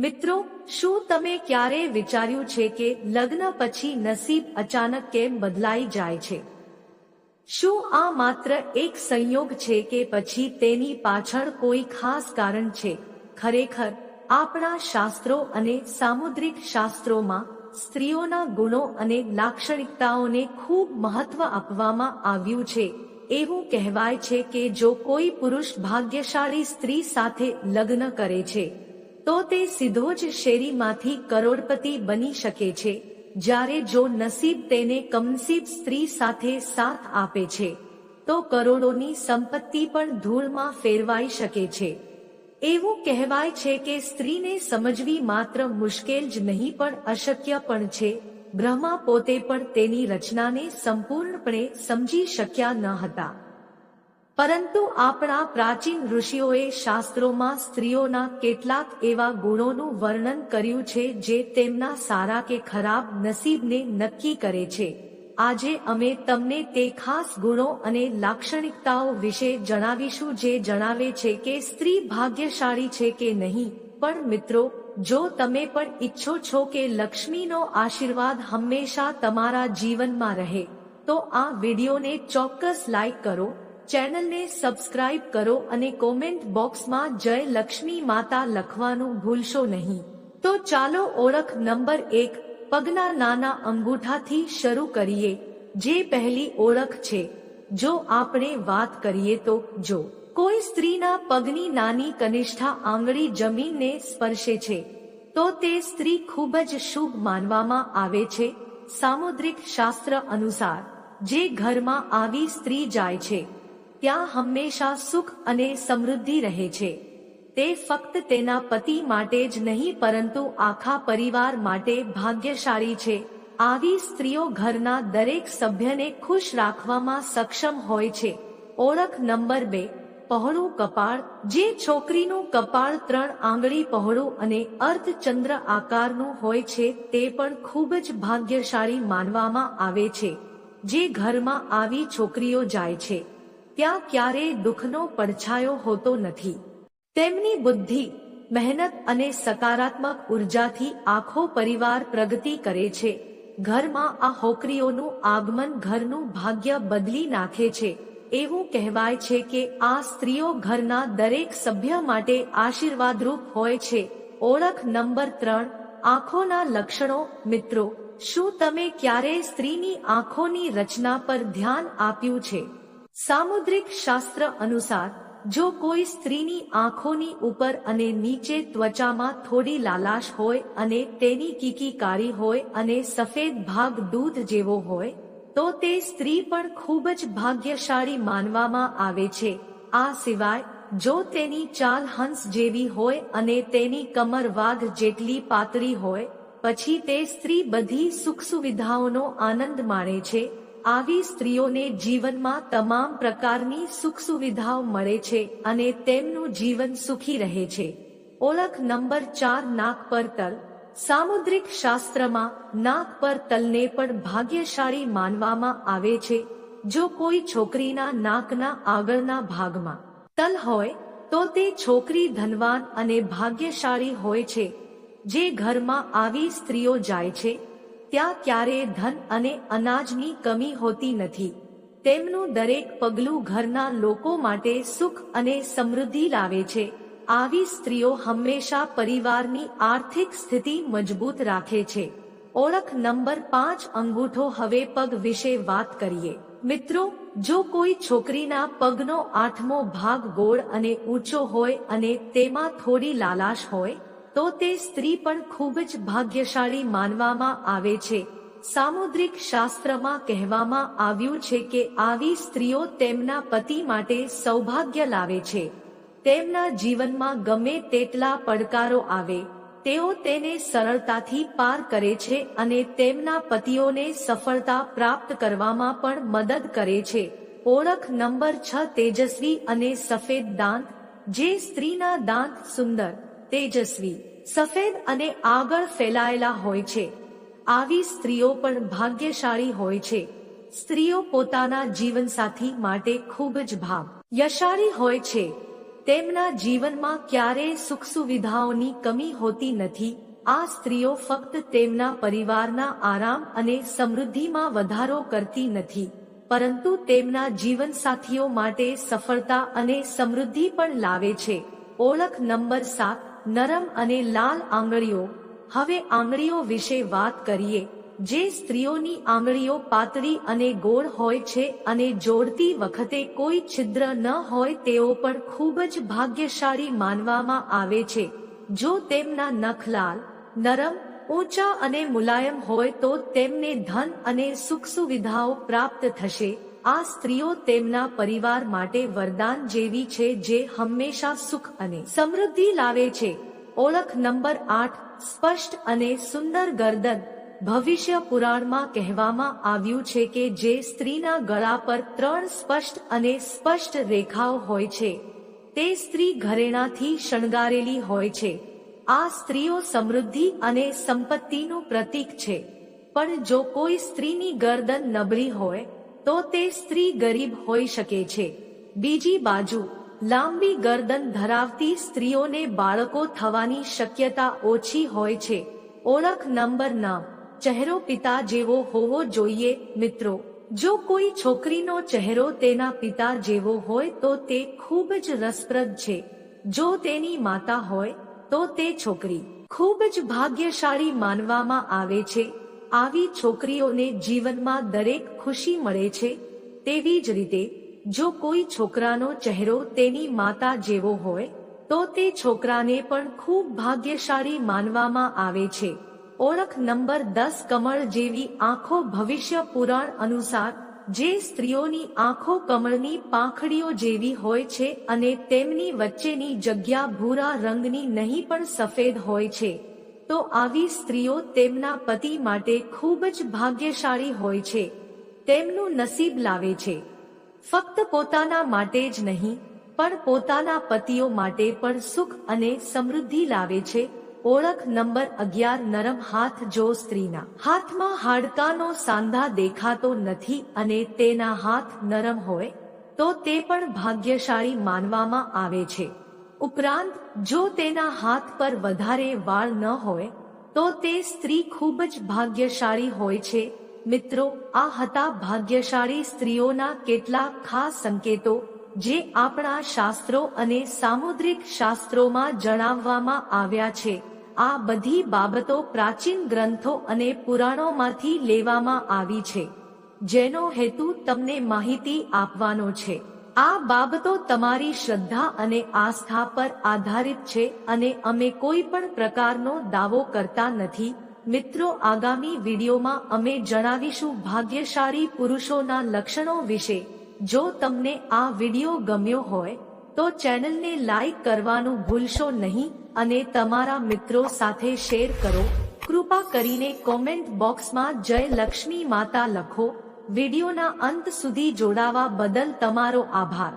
મિત્રો, શું તમે ક્યારે વિચાર્યું છે કે લગ્ન પછી નસીબ અચાનક કેમ બદલાઈ જાય છે? શું આ માત્ર એક સંયોગ છે કે પછી તેની પાછળ કોઈ ખાસ કારણ છે? ખરેખર, આપણા શાસ્ત્રો અને સામુદ્રિક શાસ્ત્રોમાં સ્ત્રીઓના ગુણો અને લાક્ષણિકતાઓને ખૂબ મહત્વ આપવામાં આવ્યું છે. એવું કહેવાય છે કે જો કોઈ પુરુષ ભાગ્યશાળી સ્ત્રી સાથે લગ્ન કરે છે તો તે સીધો જ શેરીમાંથી કરોડપતિ બની શકે છે, જ્યારે જો નસીબ તેને કમનસીબ સ્ત્રી સાથે સાથ આપે છે, તો કરોડોની સંપત્તિ પણ ધૂળમાં ફેરવાઈ શકે છે. એવું કહેવાય છે કે સ્ત્રીને સમજવી માત્ર મુશ્કેલ જ નહીં પણ અશક્ય પણ છે. બ્રહ્મા પોતે પણ તેની રચનાને સંપૂર્ણપણે સમજી શક્યા ન હતા. પરંતુ આપણા પ્રાચીન ઋષિઓએ શાસ્ત્રોમાં સ્ત્રીઓના કેટલાક એવા ગુણોનું વર્ણન કર્યું છે જે તેમના સારા કે ખરાબ નસીબને નક્કી કરે છે. આજે અમે તમને તે ખાસ ગુણો અને લાક્ષણિકતાઓ વિશે જણાવીશું જે જણાવે છે કે સ્ત્રી ભાગ્યશાળી છે કે નહીં. પણ મિત્રો, જો તમે પણ ઈચ્છો છો કે લક્ષ્મીનો આશીર્વાદ હંમેશા તમારા જીવનમાં રહે, તો આ વિડીયોને ચોક્કસ લાઈક કરો ચેનલને સબસ્ક્રાઇબ કરો અને કોમેન્ટ બોક્સમાં જય લક્ષ્મી માતા લખવાનું ભૂલશો નહીં. તો ચાલો ઓળખ નંબર એક, પગના નાના અંગૂઠાથી શરૂ કરીએ, જે પહેલી ઓળખ છે. જો આપણે વાત કરીએ તો, જો. કોઈ સ્ત્રીના પગની નાની કનિષ્ઠા આંગળી જમીનને સ્પર્શે છે, તો તે સ્ત્રી ખૂબ જ શુભ માનવામાં આવે છે, સામુદ્રિક શાસ્ત્ર અનુસાર. જે ઘરમાં આવી સ્ત્રી જાય છે ત્યાં હંમેશા સુખ અને સમૃદ્ધિ રહે છે. તે ફક્ત તેના પતિ માટે જ નહીં, પરંતુ આખા પરિવાર માટે ભાગ્યશાળી છે. આવી સ્ત્રીઓ ઘરના દરેક સભ્યને ખુશ રાખવામાં સક્ષમ હોય છે. ઓળખ નંબર બે, પહોળું કપાળ. જે છોકરીનું કપાળ ત્રણ આંગળી પહોળું અને અર્ધચંદ્ર આકારનું હોય છે, તે પણ ખૂબ જ ભાગ્યશાળી માનવામાં આવે છે. જે ઘરમાં આવી છોકરીઓ જાય છે. ત્યાં ક્યારેય દુઃખનો પડછાયો હોતો નથી. તેમની બુદ્ધિ, મહેનત અને સકારાત્મક ઉર્જાથી આખો પરિવાર પ્રગતિ કરે છે. ઘરમાં આ હોકરીઓનું આગમન ઘરનું ભાગ્ય બદલી નાખે છે. એવું કહેવાય છે કે આ સ્ત્રીઓ ઘરના દરેક સભ્ય માટે આશીર્વાદરૂપ હોય છે. ઓળખ નંબર ત્રણ, આંખોના લક્ષણો. મિત્રો, શું તમે ક્યારેય સ્ત્રીની આંખોની રચના પર ધ્યાન આપ્યું છે? સામુદ્રિક શાસ્ત્ર અનુસાર, જો કોઈ સ્ત્રીની આંખોની ઉપર અને નીચે ત્વચામાં થોડી લાલાશ હોય અને તેની કીકી કાળી હોય અને સફેદ ભાગ દૂધ જેવો હોય, તો તે સ્ત્રી પણ ખૂબ જ ભાગ્યશાળી માનવામાં આવે છે. આ સિવાય, જો તેની ચાલ હંસ જેવી હોય અને તેની કમર વાઘ જેટલી પાતળી હોય, પછી તે સ્ત્રી બધી સુખ સુવિધાઓનો આનંદ માણે છે. આવી સ્ત્રીઓને જીવનમાં તમામ પ્રકારની સુખ સુવિધાઓ મળે છે અને તેમનું જીવન સુખી રહે છે. ઓળખ નંબર ચાર નાક પર તલ સામુદ્રિક શાસ્ત્રમાં નાક પર તલને પણ ભાગ્યશાળી માનવામાં આવે છે. જો કોઈ છોકરીના નાકના આગળના ભાગમાં તલ હોય, તો તે છોકરી ધનવાન અને ભાગ્યશાળી હોય છે. જે ઘરમાં આવી સ્ત્રીઓ જાય છે ત્યાં ક્યારેય ધન અને અનાજની કમી હોતી નથી. તેમનું દરેક પગલું ઘરના લોકો માટે સુખ અને સમૃદ્ધિ લાવે છે. આવી સ્ત્રીઓ હંમેશા પરિવારની આર્થિક સ્થિતિ મજબૂત રાખે છે. ઓળખ નંબર પાંચ અંગૂઠો હવે પગ વિશે વાત કરીએ. મિત્રો, જો કોઈ છોકરીના પગનો આઠમો ભાગ ગોળ અને ઊંચો હોય અને તેમાં થોડી લાલાશ હોય તો તે સ્ત્રી પણ ખૂબ જ ભાગ્યશાળી માનવામાં આવે છે. સામુદ્રિક શાસ્ત્રમાં કહેવામાં આવ્યું છે કે આવી સ્ત્રીઓ તેમના પતિ માટે સૌભાગ્ય લાવે છે. તેમના જીવનમાં ગમે તેટલા પડકારો આવે, તેઓ તેને સરળતાથી પાર કરે છે અને તેમના પતિઓને સફળતા પ્રાપ્ત કરવામાં પણ મદદ કરે છે. ઓળખ નંબર છ તેજસ્વી અને સફેદ દાંત, જે સ્ત્રીના દાંત સુંદર તેજસ્વી, સફેદ અને આગળ ફેલાયેલા હોય છે. આવી સ્ત્રીઓ પણ ભાગ્યશાળી હોય છે. સ્ત્રીઓ પોતાના જીવનસાથી માટે ખૂબ જ ભાવ, યશાળી હોય છે. તેમના જીવનમાં ક્યારેય સુખ સુવિધાઓની કમી હોતી નથી. આ સ્ત્રીઓ ફક્ત તેમના પરિવારના આરામ અને સમૃદ્ધિમાં વધારો કરતી નથી. પરંતુ તેમના જીવનસાથીઓ માટે સફળતા અને સમૃદ્ધિ પણ લાવે છે. ઓળખ નંબર સાત નરમ અને લાલ આંગળીઓ. હવે આંગળીઓ વિશે વાત કરીએ. જે સ્ત્રીઓની આંગળીઓ પાતળી અને ગોળ હોય છે અને જોડતી વખતે કોઈ છિદ્ર ન હોય તેઓ પણ ખૂબ જ ભાગ્યશાળી માનવામાં આવે છે. જો તેમના નખ લાલ, નરમ, ઊંચા અને મુલાયમ હોય તો તેમને ધન અને સુખ સુવિધાઓ પ્રાપ્ત થશે. આ સ્ત્રીઓ તેમના પરિવાર માટે વરદાન જેવી છે જે હંમેશા સુખ અને સમૃદ્ધિ લાવે છે. ઓળખ નંબર આઠ, સ્પષ્ટ અને સુંદર ગરદન, ભવિષ્ય પુરાણમાં કહેવામાં આવ્યું છે કે જે સ્ત્રીના ગળા પર ત્રણ સ્પષ્ટ અને સ્પષ્ટ રેખાઓ હોય છે. તે સ્ત્રી ઘરેણાથી શણગારેલી હોય છે. આ સ્ત્રીઓ સમૃદ્ધિ અને સંપત્તિનું પ્રતીક છે. પણ જો કોઈ સ્ત્રીની ગરદન નબળી હોય તો તે સ્ત્રી ગરીબ હોઈ શકે છે. બીજી બાજુ, લાંબી ગરદન ધરાવતી સ્ત્રીઓને બાળકો થવાની શક્યતા ઓછી હોય છે. ઓળખ નંબર નામ ચહેરો પિતા જેવો હોવો જોઈએ, મિત્રો. જો કોઈ છોકરીનો ચહેરો તેના પિતા જેવો હોય તો તે ખૂબ જ રસપ્રદ છે. જો તેની માતા હોય, તો તે છોકરી ખૂબ જ ભાગ્યશાળી માનવામાં આવે છે. આવી છોકરીઓને જીવનમાં દરેક ખુશી મળે છે, તેવી જ રીતે જો કોઈ છોકરાનો ચહેરો તેની માતા જેવો હોય, તો તે છોકરાને પણ ખૂબ ભાગ્યશાળી માનવામાં આવે છે. ઓળખ નંબર દસ કમળ જેવી આંખો ભવિષ્ય પુરાણ અનુસાર, જે સ્ત્રીઓની આંખો કમળની પાંખડીઓ જેવી હોય છે અને તેમની વચ્ચેની જગ્યા ભૂરા રંગની નહીં પણ સફેદ હોય છે. તો આવી સ્ત્રીઓ તેમના પતિ માટે ખૂબ જ ભાગ્યશાળી હોય છે. તેમનું નસીબ લાવે છે. ફક્ત પોતાના માટે જ નહીં, પણ પોતાના પતિઓ માટે પણ સુખ અને સમૃદ્ધિ લાવે છે. ઓળખ નંબર અગિયાર, નરમ હાથ જો સ્ત્રીના હાથમાં હાડકાનો સાંધા દેખાતો નથી અને તેના હાથ નરમ હોય, તો તે પણ ભાગ્યશાળી માનવામાં આવે છે. ઉપરાંત, જો તેના હાથ પર વધારે વાળ ન હોય, તો તે સ્ત્રી ખૂબ જ ભાગ્યશાળી હોય છે. મિત્રો, આ હતા ભાગ્યશાળી સ્ત્રીઓના કેટલાક ખાસ સંકેતો, જે આપણા શાસ્ત્રો અને સામુદ્રિક શાસ્ત્રોમાં જણાવવામાં આવ્યા છે. આ બધી બાબતો પ્રાચીન ગ્રંથો અને પુરાણોમાંથી લેવામાં આવી છે, જેનો હેતુ તમને માહિતી આપવાનો છે. આ બાબતો તમારી શ્રદ્ધા અને આસ્થા પર આધારિત છે અને અમે કોઈ પણ પ્રકારનો દાવો કરતા નથી. મિત્રો, આગામી વિડીયોમાં અમે જણાવીશું ભાગ્યશાળી પુરુષોના લક્ષણો વિશે. જો તમને આ વીડિયો ગમ્યો હોય, તો ચેનલને લાઈક કરવાનું ભૂલશો નહીં અને તમારા મિત્રો સાથે શેર કરો. કૃપા કરીને કોમેન્ટ બોક્સમાં જય લક્ષ્મી માતા લખો. વિડીયોના અંત સુધી જોડાવા બદલ તમારો આભાર.